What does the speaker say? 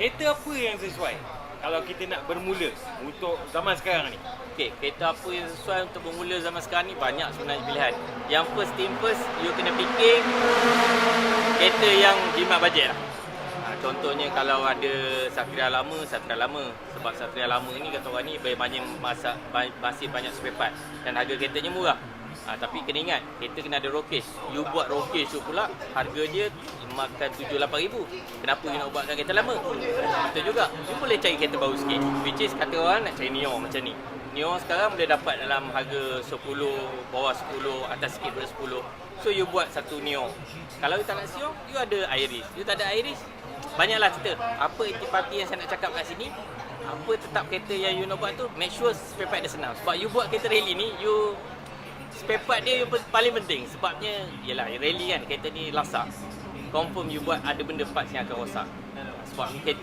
Kereta apa yang sesuai kalau kita nak bermula untuk zaman sekarang ni? Okey, kereta apa yang sesuai untuk bermula zaman sekarang ni banyak sebenarnya pilihan. Yang first thing first, you kena fikir kereta yang jimat bajet lah. Ha, contohnya kalau ada Satria lama, Satria lama. Sebab Satria lama ni kata orang ni banyak masa, masih banyak spare part dan harga keretanya murah. Ha, tapi kena ingat, kereta kena ada cage. You buat cage tu pula, harga dia makan 7-8 ribu. Kenapa you nak buatkan kereta lama? Betul juga. You boleh cari kereta baru sikit. Which is kata orang nak cari Neo macam ni. Neo sekarang boleh dapat dalam harga 10, bawah 10, atas sikit daripada 10. So you buat satu Neo. Kalau you tak nak Sio, you ada Iris. You tak ada Iris, banyaklah cerita. Apa inti yang saya nak cakap kat sini, apa tetap kereta yang you nak buat tu, make sure spare part dia senang. Sebab you buat kereta rally ni, you spare part dia yang paling penting. Sebabnya, yelah, rally kan, kereta ni lasak. Confirm you buat ada benda parts yang akan rosak. Sebab kereta